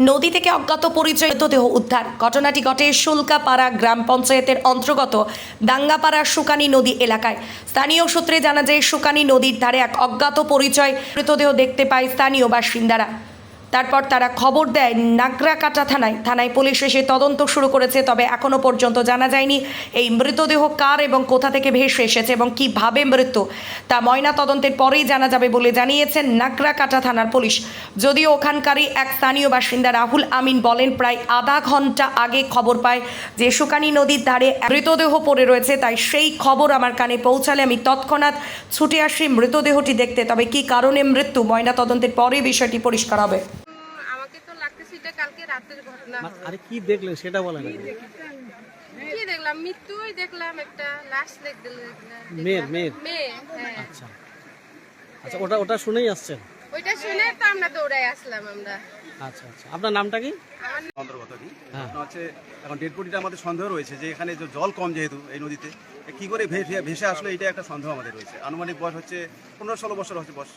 নদী থেকে অজ্ঞাত পরিচয় মৃতদেহ উদ্ধার। ঘটনাটি ঘটে শুল্কাপাড়া গ্রাম পঞ্চায়েতের অন্তর্গত দাঙ্গাপাড়া সুকানি নদী এলাকায়। স্থানীয় সূত্রে জানা যায়, সুকানি নদীর ধারে এক অজ্ঞাত পরিচয় মৃতদেহ দেখতে পায় স্থানীয় বাসিন্দারা। তারপর তারা খবর দেয় নাগরাকাটা থানায়। থানায় পুলিশ এসে তদন্ত শুরু করেছে, তবে এখনও পর্যন্ত জানা যায়নি এই মৃতদেহ কার এবং কোথা থেকে ভেসে এসেছে এবং কীভাবে মৃত্যু। তা ময়না তদন্তের পরেই জানা যাবে বলে জানিয়েছেন নাগরাকাটা থানার পুলিশ। যদিও ওখানকারই এক স্থানীয় বাসিন্দা রাহুল আমিন বলেন, প্রায় আধা ঘণ্টা আগে খবর পায় যে সুকানি নদীর ধারে মৃতদেহ পড়ে রয়েছে, তাই সেই খবর আমার কানে পৌঁছালে আমি তৎক্ষণাৎ ছুটে আসি মৃতদেহটি দেখতে। তবে কি কারণে মৃত্যু? ময়না তদন্তের পরেই বিষয়টি পরিষ্কার হবে। এটা কালকে রাতের ঘটনা। আরে কি দেখলেন সেটা বলেন। কি দেখলাম? মৃত্যুই দেখলাম একটা লাশ দেখলাম মেয়ের মেয়ের? মেয়ে হ্যাঁ। আচ্ছা। আচ্ছা ওটা ওটা শুনেই আসছেন? ওইটা শুনে তো আমরা দৌড়াই আসলাম আমরা। আচ্ছা আচ্ছা। আপনার নামটা কি? আমার কি হ্যাঁ। হচ্ছে এখন ডেড বডিটা আমাদের সন্দেহ রয়েছে যে এখানে যে জল কম যেহেতু এই নদীতে কি করে ভে- ভেসে আসলো এটা একটা সন্দেহ আমাদের রয়েছে। আনুমানিক বয়স হচ্ছে পনেরো ষোলো বছর হচ্ছে বয়স।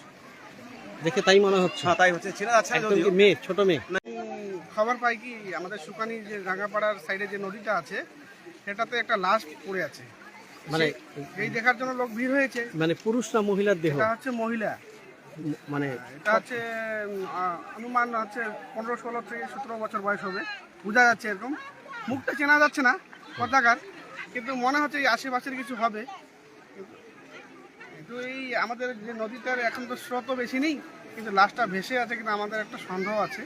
দেখে তাই মনে হচ্ছে। হ্যাঁ তাই হচ্ছে। যদিও। কি মেয়ে ছোট মেয়ে? খবর পাই কি আমাদের সুকানি যে রাঙ্গাপাড়ার সাইডে যে নদীটা আছে সেটাতে একটা লাশ পড়ে আছে। মানে এই দেখার জন্য লোক ভিড় হয়েছে। মানে পুরুষ না মহিলার দেহ? এটা হচ্ছে মহিলা। মানে এটা হচ্ছে অনুমান হচ্ছে পনেরো ষোলো থেকে সতেরো বছর বয়স হবে। বোঝা যাচ্ছে এরকম। মুখটা চেনা যাচ্ছে না কথাকার কিন্তু মনে হচ্ছে এই আশেপাশের কিছু হবে। কিন্তু- কিন্তু এই আমাদের যে নদীটার এখন তো স্রোত বেশি নেই কিন্তু লাশটা ভেসে আছে কিন্তু আমাদের একটা সন্দেহ আছে।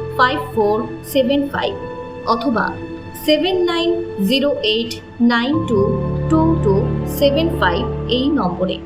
five four seven five অথবা seven nine zero eight nine two two two seven five এই নম্বরে।